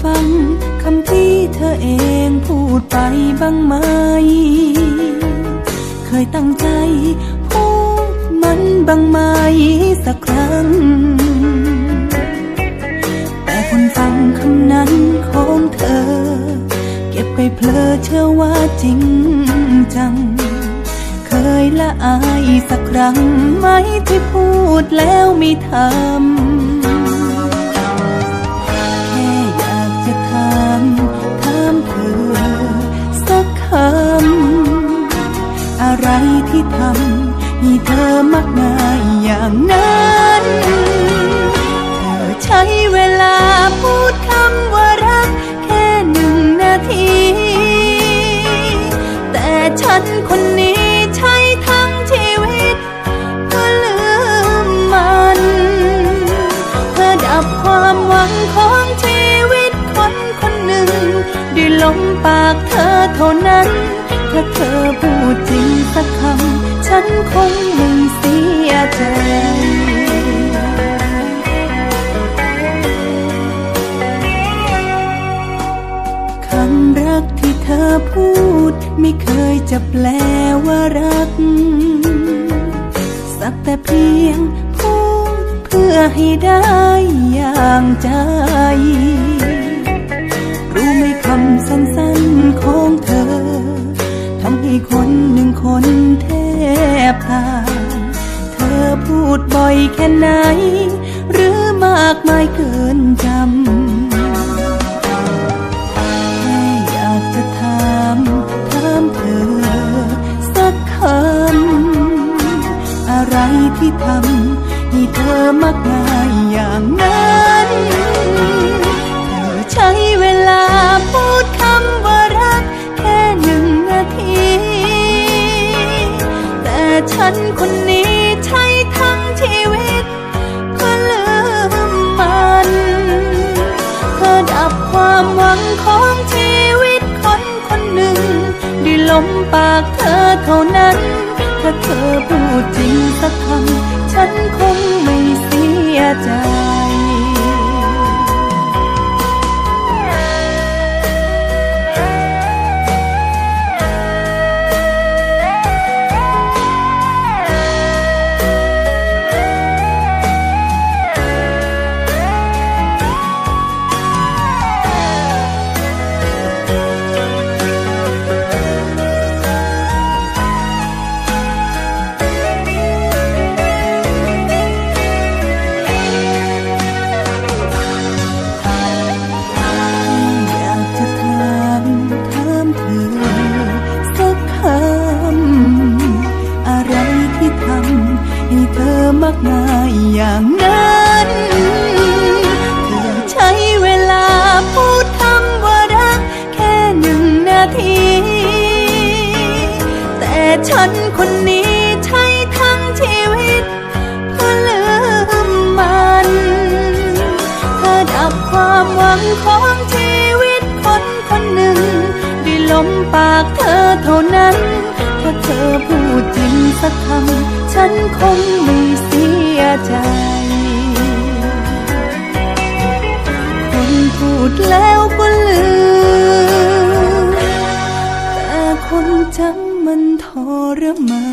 ฟังคำที่เธอเองพูดไปบ้างไหม เคยตั้งใจพูดมันบ้างไหมสักครั้ง แต่คนฟังคำนั้นของเธอ เก็บไปเพลอเชื่อว่าจริงจัง เคยละอายสักครั้งไหมที่พูดแล้วไม่ทำ ฉันคนนี้ใช้ทั้งชีวิตเพื่อลืมมัน เพื่อดับความหวังของชีวิตคนคนหนึ่ง ด้วยลมปากเธอเท่านั้น ถ้าเธอพูดจริงสักคำ ฉันคงไม่เสียใจคำรักที่เธอพูด ไม่เคยจะแปลว่ารัก สักแต่เพียงพูดเพื่อให้ได้อย่างใจ รู้ไหมคำสั้นๆของเธอทำให้คนหนึ่งคนแทบตาย เธอพูดบ่อยแค่ไหน ทำให้เธอมักง่ายอย่างนั้นเธอใช้เวลาพูดคำว่ารักแค่หนึ่งนาที แต่ฉันคนนี้ใช้ทั้งชีวิตเพื่อลืมมันเพื่อดับความหวังของชีวิตคนคนหนึ่งด้วยลมปากเธอเท่านั้น ถ้าเธอพูดจริงสักคำ ฉันคงไม่ อย่างนั้นเธอใช้เวลาพูดคำว่ารักแค่หนึ่งนาที แต่ฉันคนนี้ใช้ทั้งชีวิตเพื่อลืมมันเธอดับความหวังของชีวิตคนคนหนึ่งด้วยลมปากเธอเท่านั้น ถ้าเธอพูดจริงสักคำฉันคงไม่ ใจคนพูดแล้วก็ลืมแต่คนจำมันทรมาน